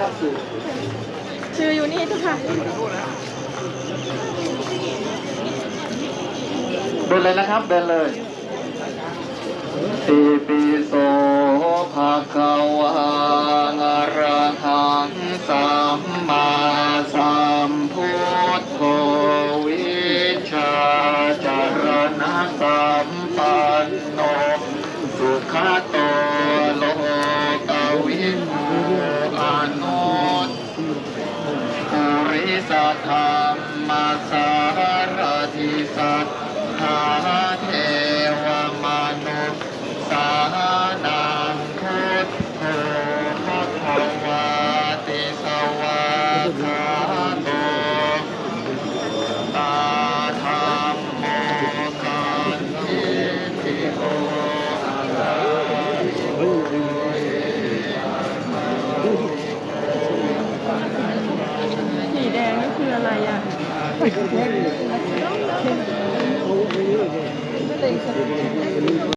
ครับสื่อชื่ออยู่นี่ทุกค่ะเดินเลยนะครับเดินเลยติปิโสภะคะวะอะระหังสัมมาสัมพุทโธวิชาจารณะสัมปันโนสุขต ริสธรรมสารทิสัทธาเทวมนุษย์สานังพุทโธภะคะวาติสวาคาโตตาธรรมโมกันทิติโกอะระโย